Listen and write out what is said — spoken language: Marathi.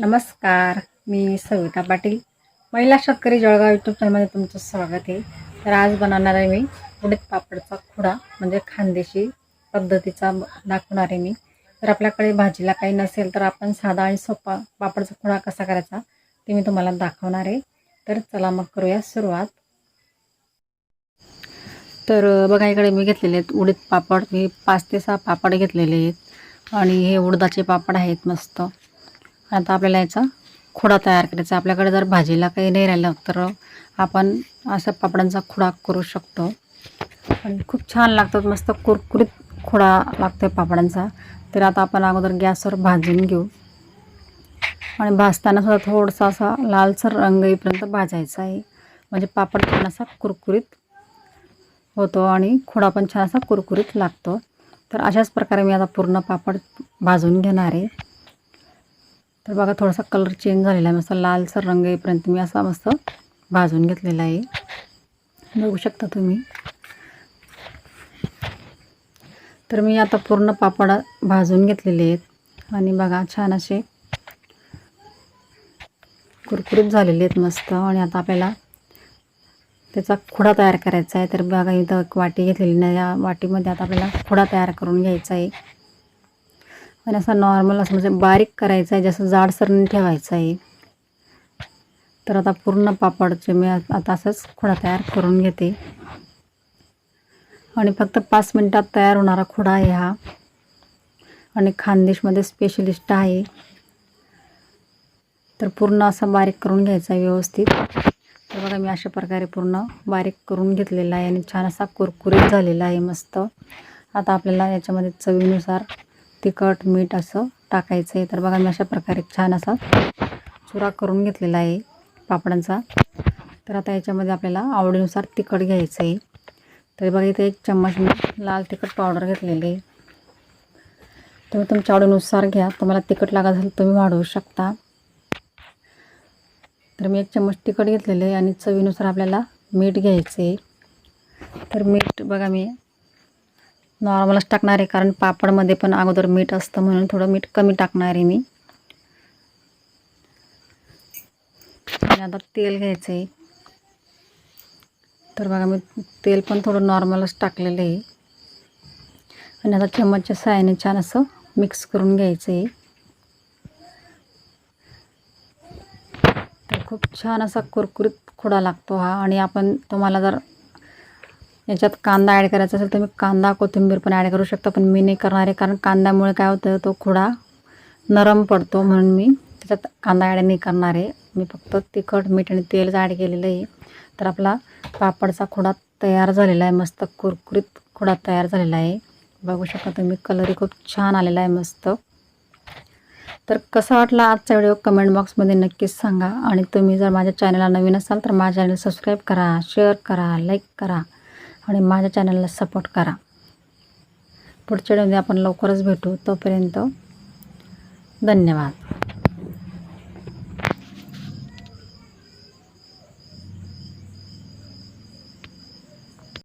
नमस्कार मी सविता पाटील. महिला शेतकरी जळगाव यूट्यूब चॅनलमध्ये तुमचं स्वागत आहे. तर आज बनवणार आहे मी उडीद पापडचा खुडा म्हणजे खानदेशी पद्धतीचा दाखवणार आहे मी. तर आपल्याकडे भाजीला काही नसेल तर आपण साधा आणि सोपा पापडचा खुडा कसा करायचा ते मी तुम्हाला दाखवणार आहे. तर चला मग करूया सुरुवात. तर बघा इकडे मी घेतलेले आहेत उडीद पापड. मी पाच ते सहा पापड घेतलेले आहेत. आणि हे उडदाचे पापड आहेत मस्त. आता आपल्याला याचा खुडा तयार करायचा. आपल्याकडे जर भाजीला काही नाही राहिलं तर आपण असा पापडांचा खुडा करू शकतो. आणि खूप छान लागतात मस्त कुरकुरीत खुडा लागतो आहे पापडांचा. तर आता आपण अगोदर गॅसवर भाजून घेऊ. आणि भाजताना सुद्धा थोडासा असा लालसर रंग येईपर्यंत भाजायचा आहे. म्हणजे पापड छान असा कुरकुरीत होतो आणि खुडा पण छान असा कुरकुरीत लागतो. तर अशाच प्रकारे मी आता पूर्ण पापड भाजून घेणार आहे. तर बघा थोडासा कलर चेंज झालेला आहे. मस्त लालसर रंग येईपर्यंत मी असा मस्त भाजून घेतलेला आहे. बघू शकता तुम्ही. तर मी आता पूर्ण पापड भाजून घेतलेले आहेत. आणि बघा छान असे कुरकुरीत झालेले आहेत मस्त. आणि आता आपल्याला त्याचा खुडा तयार करायचा आहे. तर बघा इथं एक वाटी घेतलेली नाही या वाटीमध्ये आता आपल्याला खुडा तयार करून घ्यायचा आहे. आणि असा नॉर्मल असं म्हणजे बारीक करायचा आहे जसं जाडसर ठेवायचं आहे. तर आता पूर्ण पापडचे मी आता असंच खुडा तयार करून घेते. आणि फक्त पाच मिनटात तयार होणारा खुडा आहे हा. आणि खानदेशमध्ये स्पेशलिस्ट आहे. तर पूर्ण असं बारीक करून घ्यायचा आहे व्यवस्थित. तर बघा मी अशा प्रकारे पूर्ण बारीक करून घेतलेला आहे आणि छान असा कुरकुरीत झालेला आहे मस्त. आता आपल्याला याच्यामध्ये चवीनुसार तिखट मीठ असं टाकायचं आहे तर बघा मी अशा प्रकारे छान असा चुरा करून घेतलेला आहे पापडांचा. तर आता याच्यामध्ये आपल्याला आवडीनुसार तिखट घ्यायचं आहे तर बघा इथे एक चम्मच मी लाल तिखट पावडर घेतलेली आहे. तुम्ही तुमच्या आवडीनुसार घ्या. तुम्हाला तिखट लागत असेल तुम्ही वाढवू शकता. तर मी एक चम्मच तिखट घेतलेलं आहे आणि चवीनुसार आपल्याला मीठ घ्यायचं आहे तर मीठ बघा मी नॉर्मलच टाकणार आहे कारण पापडमध्ये पण अगोदर मीठ असतं म्हणून थोडं मीठ कमी टाकणार आहे मी. आणि आता तेल घ्यायचं आहे. तर बघा मी तेल पण थोडं नॉर्मलच टाकलेलं आहे. आणि आता चम्मचच्या साहाय्याने छान असं मिक्स करून घ्यायचं आहे. तर खूप छान असा कुरकुरीत खुडा लागतो हा. आणि आपण तुम्हाला जर याच्यात कांदा ॲड करायचा असेल तर मी कांदा कोथिंबीर पण ॲड करू शकता. पण मी नाही करणार आहे कारण कांद्यामुळे काय होतं तो खुडा नरम पडतो म्हणून मी त्याच्यात कांदा ॲड नाही करणार आहे. मी फक्त तिखट मीठ आणि तेलच ॲड केलेलं आहे. तर आपला पापडचा खुडा तयार झालेला आहे मस्त कुरकुरीत खुडा तयार झालेला आहे. बघू शकता तुम्ही कलरही खूप छान आलेला आहे मस्त. तर कसा वाटला आजचा व्हिडिओ कमेंट बॉक्समध्ये नक्कीच सांगा. आणि तुम्ही जर माझ्या चॅनलला नवीन असाल तर माझ्या चॅनल सबस्क्राईब करा शेअर करा लाईक करा. आणि माझ्या चॅनलला सपोर्ट करा. पुढच्या व्हिडिओमध्ये आपण लवकरच भेटू. तोपर्यंत धन्यवाद.